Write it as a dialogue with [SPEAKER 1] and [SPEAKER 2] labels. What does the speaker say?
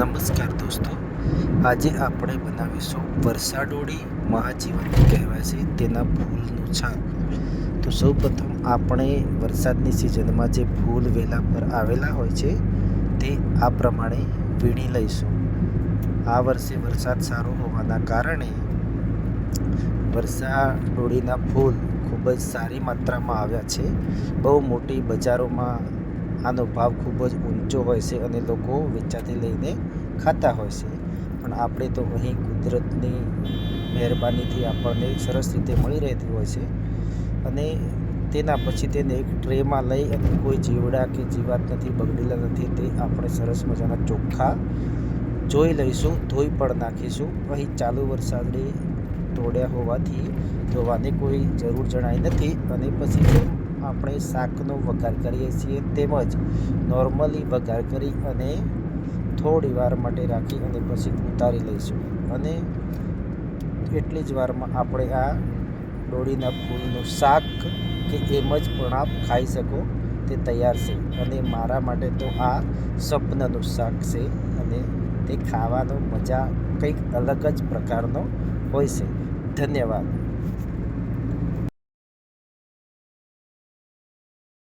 [SPEAKER 1] નમસ્કાર દોસ્તો. આજે આપણે બનાવીશું વરસાડોળી મહાજીવન કહેવાય છે તેના ફૂલનું છાક તો સૌ પ્રથમ આપણે વરસાદની સિઝનમાં જે ફૂલ વેલા પર આવેલા હોય છે તે આ પ્રમાણે વીણી લઈશું. આ વર્ષે વરસાદ સારો હોવાના કારણે વરસાડોળીના ફૂલ ખૂબ જ સારી માત્રામાં આવ્યા છે. બહુ મોટી બજારોમાં આનો ભાવ ખૂબ જ ઊંચો હોય છે અને લોકો વેચાતી લઈને ખાતા હોય છે. પણ આપણે તો અહીં કુદરતની મહેરબાનીથી આપણને સરસ રીતે મળી રહેતી હોય છે. અને તેના પછી તેને એક ટ્રેમાં લઈ અને કોઈ જીવડા કે જીવાત નથી, બગડેલા નથી, તે આપણે સરસ મજાના ચોખ્ખા જોઈ લઈશું, ધોઈ પણ નાખીશું. અહીં ચાલુ વરસાદે તોડ્યા હોવાથી ધોવાની કોઈ જરૂર જણાય નથી. અને પછી આપણે શાકનો વઘાર કરીએ છીએ તેમજ નોર્મલી વઘાર કરી અને થોડી વાર માટે રાખી અને પછી ઉતારી લઈશું. અને એટલી જ વારમાં આપણે આ ડોળીના ફૂલનું શાક કે એમ જ પણ આપ ખાઈ શકો તે તૈયાર છે. અને મારા માટે તો આ સપનાનું શાક છે અને તે ખાવાનો મજા કંઈક અલગ જ પ્રકારનો હોય છે. ધન્યવાદ.